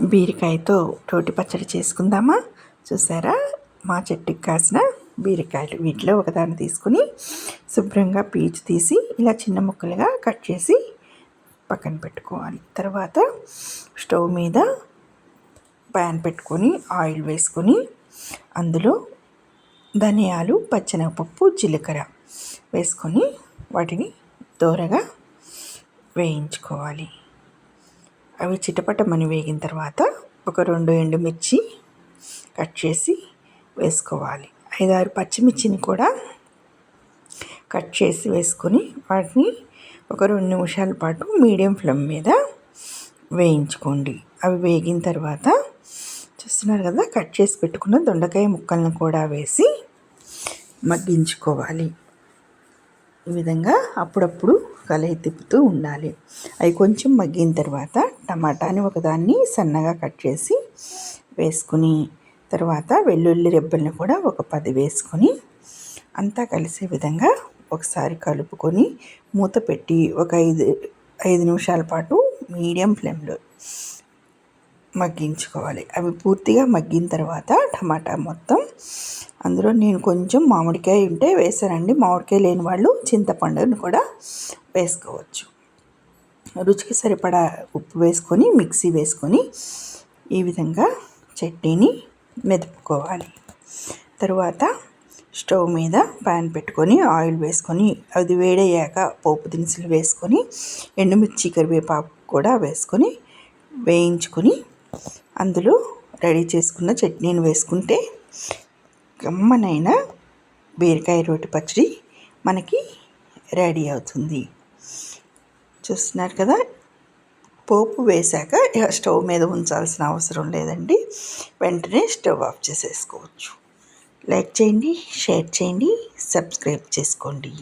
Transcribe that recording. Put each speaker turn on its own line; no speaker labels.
బీరకాయతో రోటి పచ్చడి చేసుకుందామా? చూసారా? మా చెట్టుకి కాసిన బీరకాయలు. వీటిలో ఒకదాన్ని తీసుకుని శుభ్రంగా పీచు తీసి ఇలా చిన్న ముక్కలుగా కట్ చేసి పక్కన పెట్టుకోవాలి. తర్వాత స్టవ్ మీద ప్యాన్ పెట్టుకొని ఆయిల్ వేసుకొని అందులో ధనియాలు పచ్చనపప్పు జీలకర్ర వేసుకొని వాటిని దోరగా వేయించుకోవాలి. అవి చిటపటమని వేగిన తర్వాత ఒక రెండు ఎండుమిర్చి కట్ చేసి వేసుకోవాలి. ఐదారు పచ్చిమిర్చిని కూడా కట్ చేసి వేసుకొని వాటిని ఒక రెండు నిమిషాల పాటు మీడియం ఫ్లేమ్ మీద వేయించుకోండి. అవి వేగిన తర్వాత చూస్తున్నారు కదా కట్ చేసి పెట్టుకున్న దొండకాయ ముక్కలను కూడా వేసి మగ్గించుకోవాలి. ఈ విధంగా అప్పుడప్పుడు కలయి తిప్పుతూ ఉండాలి. అవి కొంచెం మగ్గిన తర్వాత టమాటాని ఒకదాన్ని సన్నగా కట్ చేసి వేసుకుని తర్వాత వెల్లుల్లి రెబ్బల్ని కూడా ఒక పది వేసుకొని అంతా కలిసే విధంగా ఒకసారి కలుపుకొని మూత పెట్టి ఒక ఐదు ఐదు నిమిషాల పాటు మీడియం ఫ్లేమ్లో మగ్గించుకోవాలి. అవి పూర్తిగా మగ్గిన తర్వాత టమాటా మొత్తం అందులో నేను కొంచెం మామిడికాయ ఉంటే వేసానండి మామిడికాయ లేని వాళ్ళు చింతపండుని కూడా వేసుకోవచ్చు. రుచికి సరిపడా ఉప్పు వేసుకొని మిక్సీ వేసుకొని ఈ విధంగా చట్నీని మెదుపుకోవాలి. తరువాత స్టవ్ మీద ప్యాన్ పెట్టుకొని ఆయిల్ వేసుకొని అది వేడయ్యాక పోపు దినుసులు వేసుకొని ఎండుమిర్చి కరివేపాకు కూడా వేసుకొని వేయించుకొని అందులో రెడీ చేసుకున్న చట్నీని వేసుకుంటే గమ్మనైన బీరకాయ రోటి పచ్చడి మనకి రెడీ అవుతుంది. చూస్తున్నారు కదా? పోపు వేశాక స్టవ్ మీద ఉంచాల్సిన అవసరం లేదండి. వెంటనే స్టవ్ ఆఫ్ చేసేసుకోవచ్చు. లైక్ చేయండి షేర్ చేయండి సబ్స్క్రైబ్ చేసుకోండి.